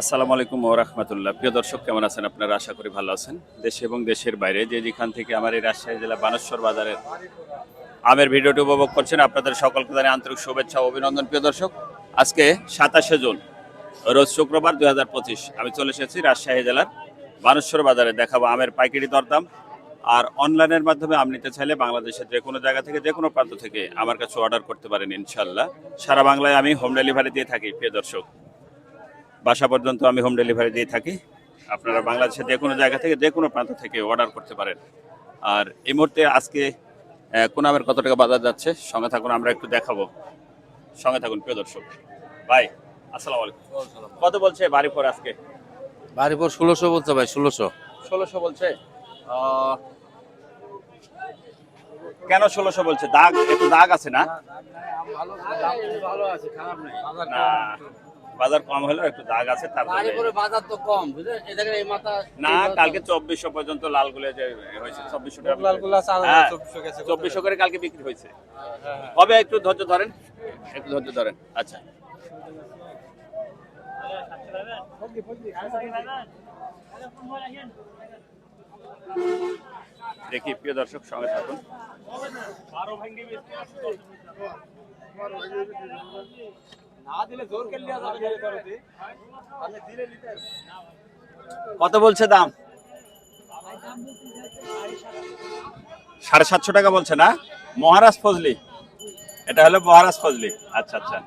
আসসালামু আলাইকুম রহমতুল্লাহ। প্রিয় দর্শক, কেমন আছেন আপনারা? আশা করি ভালো আছেন। দেশে এবং দেশের বাইরে যে যেখান থেকে আমার এই রাজশাহী জেলা বানেশ্বর বাজারের আমের ভিডিওটি উপভোগ করছেন, আপনাদের সকলকে জানাই আন্তরিক শুভেচ্ছা ও অভিনন্দন। প্রিয় দর্শক, আজকে সাতাশে জুন, রোজ শুক্রবার দুই হাজার পঁচিশ, আমি চলে এসেছি রাজশাহী জেলার বানেশ্বর বাজারে। দেখাবো আমের পাইকারি দরদাম। আর অনলাইনের মাধ্যমে আম নিতে চাইলে বাংলাদেশের যে কোনো জায়গা থেকে, যে কোনো প্রান্ত থেকে আমার কাছে অর্ডার করতে পারেন ইনশাল্লাহ সারা বাংলায় আমি হোম ডেলিভারি দিয়ে থাকি, প্রিয় দর্শক। বাসা পর্যন্ত আমি হোম ডেলিভারি দিয়ে থাকি। আপনারা বাংলাদেশের যে কোনো জায়গা থেকে যে কোনো প্রান্ত থেকে অর্ডার করতে পারেন। আর এই মুহূর্তে আজকে কোন আমের কত টাকা বাজার যাচ্ছে সঙ্গে থাকুন আমরা একটু দেখাবো। সঙ্গে থাকুন প্রিয় দর্শক। ভাই আসসালামু আলাইকুম। কত বলছে বাড়ি পর আজকে? বাড়ির পর ষোলোশো বলছে ভাই ষোলোশো। ষোলোশো বলছে। কেন ষোলোশো বলছে? দাগ একটু দাগ আছে না? ভালো আছে খারাপ নেই। বাজার কম হলেও একটু দাগ আছে তারপরে বাজার তো কম বুঝলেন? এই দেখেন এই মাথা না কালকে চব্বিশশো পর্যন্ত লালগুলো যে হয়েছে চব্বিশশো টাকা লালগুলো হ্যাঁ, 2400 গেছে। করে কালকে বিক্রি হয়েছে। কবে একটু ধৈর্য ধরেন? একটু ধৈর্য ধরেন আচ্ছা। দেখি প্রিয় দর্শক সঙ্গে থাকুন। কত বলছে দাম? সাড়ে সাতশো টাকা বলছে না? মহারাজ ফজলি। এটা হলো মহারাজ ফজলি। আচ্ছা আচ্ছা।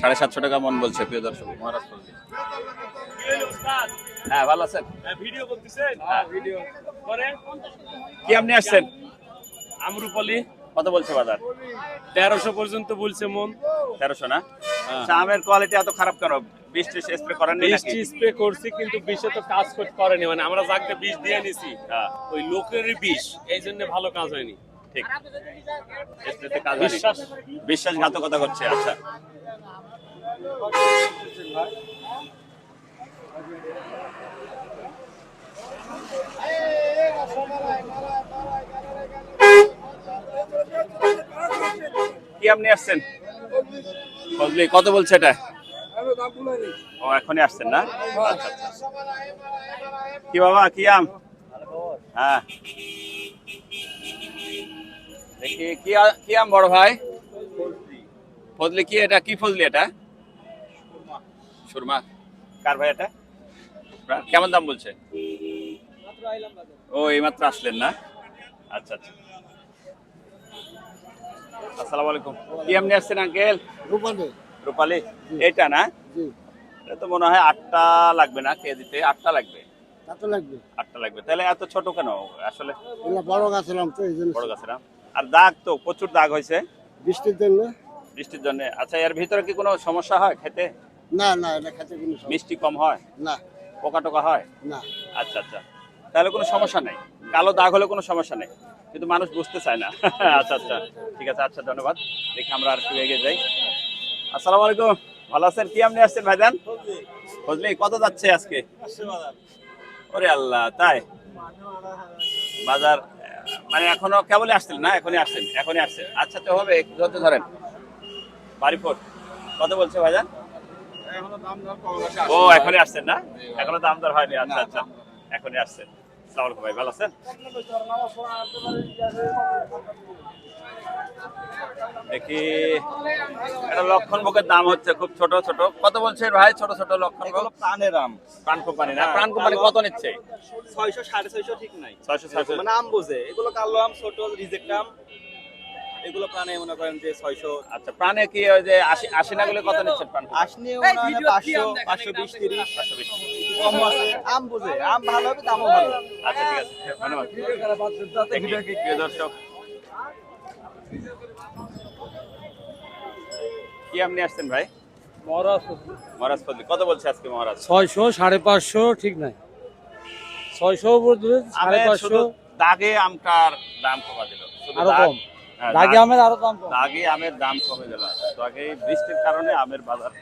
সাড়ে সাতশো টাকা মন বলছে, প্রিয় দর্শক, মহারাজ ফজলি। হ্যাঁ ভালো আছেন? ভিডিও হ্যাঁ। কি আপনি আসছেন? আমরুপালি। কত বলছে বাজার তেরোশো পর্যন্ত বলছে মন তেরোশো না আচ্ছা, আমের কোয়ালিটি এত খারাপ কেন বৃষ্টি স্প্রে করেন বৃষ্টি স্প্রে করছি কিন্তু বিষে তো কাজ করতে করেনি মানে আমরা যাকে বিষ দিয়ে নিছি হ্যাঁ ওই লোকেরই বিষ এই জন্য ভালো কাজ হয়নি ঠিক কাজ বিশ্বাস বিশ্বাসঘাতকতা করছে আচ্ছা কি আপনি আসছেন? ফজলি, কত বলছে এটা? ও, এখনই আসছেন না? কি বাবা, কি আম? হ্যাঁ। দেখি, কি কি আম বড় ভাই? ফজলি কি এটা? কি ফজলি এটা? সুরমা। কার ভাই এটা? কেমন দাম বলছে? ও, এইমাত্র আসলেন না? আচ্ছা আচ্ছা। আসসালামু আলাইকুম। কি এমনি আসছেন আঙ্কেল? রূপালী। রূপালি? এটা না? এটা তো মনে হয় আটটা লাগবে না কেজিতে? আটটা লাগবে? আটটা লাগবে। তাহলে এত ছোট কেন আসলে? বড় গাছিলাম তো এই জন্য বড় গাছে আর দাগ তো প্রচুর দাগ হয়েছে। বৃষ্টির জন্য। বৃষ্টির জন্য। আচ্ছা এর ভিতরে কি কোনো সমস্যা হয় খেতে? না না এটা খেতে কোনো মিষ্টি কম হয়? না। পোকা টোকা হয়? না। আচ্ছা আচ্ছা। তাহলে কোনো সমস্যা নেই। কালো দাগ হলে কোনো সমস্যা নেই? কিন্তু মানুষ বুঝতে চায় না। আচ্ছা আচ্ছা। ঠিক আছে আচ্ছা ধন্যবাদ। দেখি আমরা আর একটু এগিয়ে যাই। আসসালামু আলাইকুম। ভালো আছেন? কি আপনি আসছেন ভাইজান? বুঝলি কত যাচ্ছে আজকে? ওরে আল্লাহ তাই? বাজার মানে এখনও কেবলই আসছেন না? এখনই আসছেন এখনই আসছেন। আচ্ছা তো হবে ধরতে ধরেন। বাড়িপুর কত বলছে ভাইজান? ও এখনই আসছেন না? এখনও দাম দর হয়নি। আচ্ছা আচ্ছা। এখনই আসছেন। সালাম আলাইকুম ভাই ভালো আছেন? দেখি এটা লক্ষণ দাম হচ্ছে খুব ছোট ছোট। কত বলছে ভাই ছোট ছোট লক্ষণ প্রাণের আম। প্রাণ কোম্পানি না প্রাণ কোম্পানি কত নিচ্ছে? ছয়শো সাড়ে ছয়শো ঠিক নাই। ছয়শো ছয়শো। মানে আম বোঝে। এগুলো কালো আম ছোট রিজেক্ট আম। এগুলো প্রাণে মনে করেন যে ছয়শো। আচ্ছা প্রাণে কি ওই যে আশি আশি না গুলো কত নিচ্ছেন প্রাণ আসনে মনে হয় পাঁচশো পাঁচশো বিশ তিরিশ। পাঁচশো বিশ। কম আছে। আম বোঝে আম ভালো হবে দামও ভালো আচ্ছা ঠিক আছে ধন্যবাদ। প্রিয় দর্শক। কি আপনি আসছেন ভাই? মহারাজ ফজলি। কত বলছে আজকে মহারাজ? ছয়শো সাড়ে পাঁচশো ঠিক নাই। ছয়শো সাড়ে আমের পাঁচশো। শুধু দাগে আমটার দাম কমা দিল। আরও কম। হ্যাঁ, দাগে আমের আরও দাম কম। দাগে আমের দাম কমে গেল দাগে বৃষ্টির কারণে আমের বাজার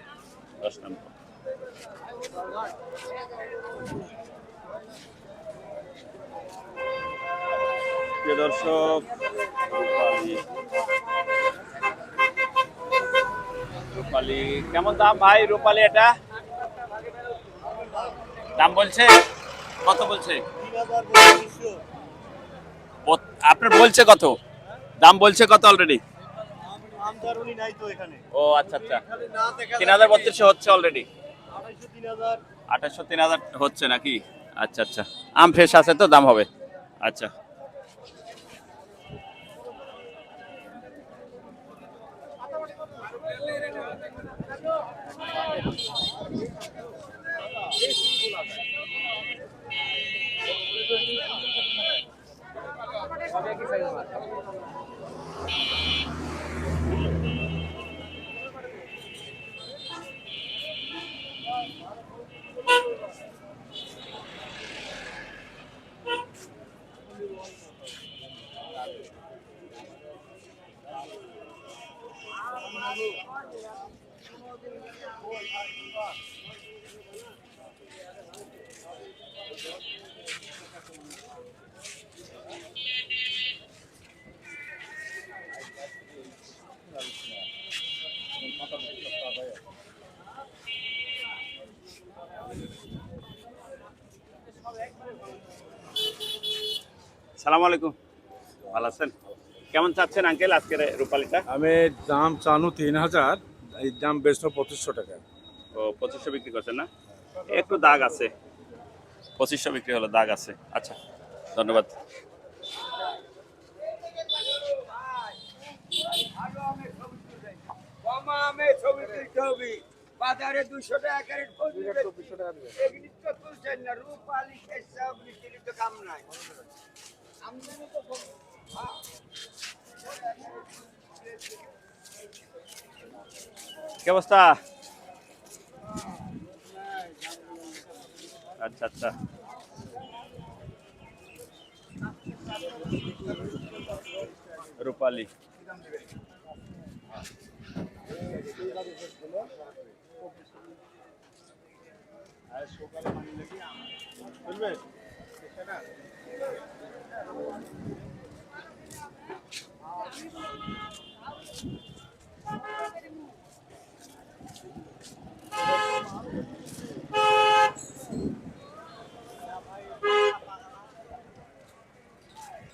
দশ দাম দর্শক রূপালী। কেমন দাম? ভাই রূপালী এটা? দাম বলছে? কত বলছে? আপনার বলছে কত? দাম বলছে কত অলরেডি ও আচ্ছা আচ্ছা। তিন হাজার বত্রিশশো হচ্ছে অলরেডি আঠাশশো তিন হাজার হচ্ছে নাকি? আচ্ছা আচ্ছা। আম ফ্রেশ আছে তো দাম হবে। আচ্ছা। সালাম আলাইকুম। ভালো আছেন? কেমন চাচ্ছেন আঙ্কেল আজকের রূপালিটা? আমি দাম চানু তিন হাজার এই দাম বেচনো পঁচিশশো টাকা। ও পঁচিশশো বিক্রি করছেন না? একটু দাগ আছে। পঁচিশশো বিক্রি হলো দাগ আছে। আচ্ছা ধন্যবাদ। বাজারে দুশো টাকা ক্যারেট রূপালি কাম নাই। কি অবস্থা? আচ্ছা আচ্ছা। রূপালি।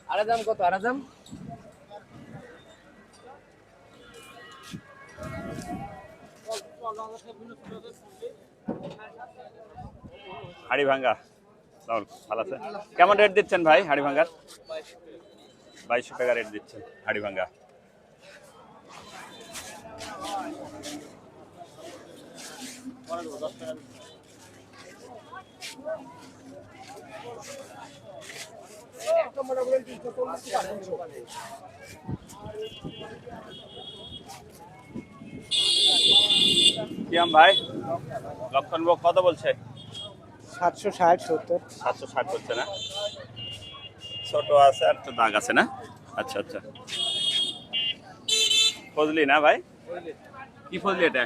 আরে দাম কত? আরে দাম ভাঙ্গা ভালো আছে। কেমন রেট দিচ্ছেন ভাই হাড়ি ভাঙ্গার? বাইশশো টাকা রেট দিচ্ছেন হাড়ি ভাঙ্গা। ভাই? লক্ষণ কত বলছে? সাতশো ষাট সত্তর। সাতশো ষাট করছে না? ছোট আছে আর তো দাগ আছে না? আচ্ছা আচ্ছা। ফজলি না ভাই? কি ফজলি এটা?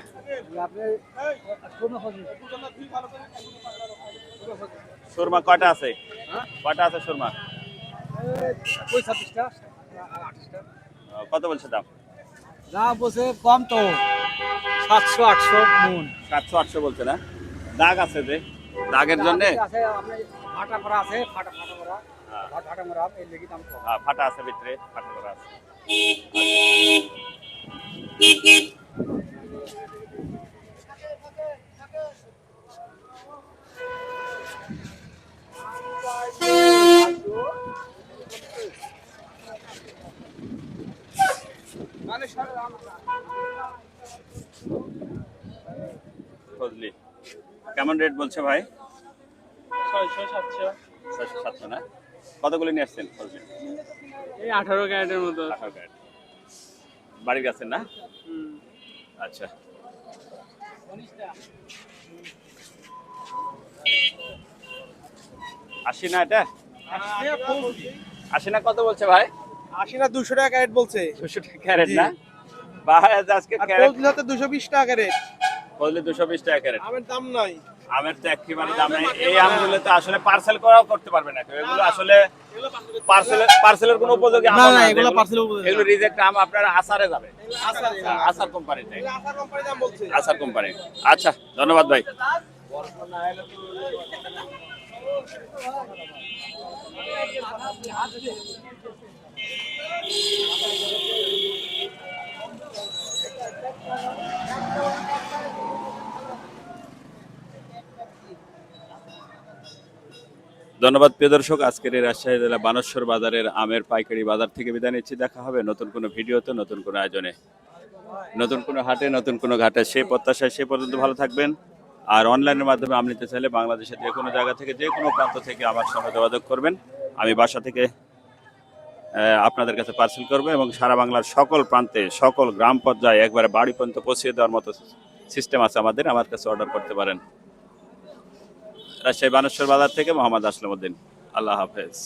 সুরমা কয়টা আছে? কয়টা আছে সুরমা? কত বলছে দাম? দাম বলছে কম তো। সাতশো আটশো মন সাতশো আটশো বলছে না? দাগ আছে যে। দাগের জন্য? ফাটা করা আছে ফাটা ফাটা করা ফাটা করা এই লেগে দাম ফাটা আছে ভিতরে ফাটা আছে। ফজলি। কেমন রেট বলছে ভাই? ছয়শো সাতশো। ছয়শো সাতশো না? কতগুলো নিয়ে আসছেন এই আঠারো ক্যারেটের মতো। আঠারো ক্যারেট। বাড়ির কাছে না? আচ্ছা। আশি না এটা? আশি না কত বলছে ভাই? আশি না দুশো টাকা ক্যারেট বলছে। দুশো টাকা ক্যারেট না? ভাই আজকে ক্যারেট দুশো বিশ টাকা ক্যারেট। বললে দুশো বিশ টাকা ক্যারেট আমের দাম নাই। আমের তো একেবারে দাম নাই। এই আমগুলো তো আসলে পার্সেল করাও করতে পারবে না এগুলো আসলে পার্সেল পার্সেলের কোনো উপযোগী না, না, না, এগুলো যেগুলো- উপযোগী এগুলো রিজেক্ট আম আপনার আসারে যাবে। আসার আসার কোম্পানি দাম বলছে। আসার কোম্পানি আচ্ছা ধন্যবাদ ভাই। ধন্যবাদ প্রিয় দর্শক। আজকের এই রাজশাহী জেলা বানেশ্বর বাজারের আমের পাইকারি বাজার থেকে বিদায় নিচ্ছি। দেখা হবে নতুন কোনো ভিডিওতে, নতুন কোনো আয়োজনে। নতুন কোনো হাটে, নতুন কোনো ঘাটে সেই প্রত্যাশায় সে পর্যন্ত ভালো থাকবেন। আর অনলাইনের মাধ্যমে আম নিতে চাইলে বাংলাদেশের যে কোনো জায়গা থেকে, যে কোনো প্রান্ত থেকে আমার সঙ্গে যোগাযোগ করবেন। আমি বাসা থেকে আপনাদের কাছে পার্সেল করব এবং সারা বাংলার সকল প্রান্তে, সকল গ্রাম পর্যায়ে একবারে বাড়ি পর্যন্ত পৌঁছে দেওয়ার মতো সিস্টেম আছে আমাদের। আমার কাছে অর্ডার করতে পারেন। রাজশাহী বানেশ্বর বাজার থেকে মোহাম্মদ আসলামুদ্দিন। আল্লাহ হাফেজ।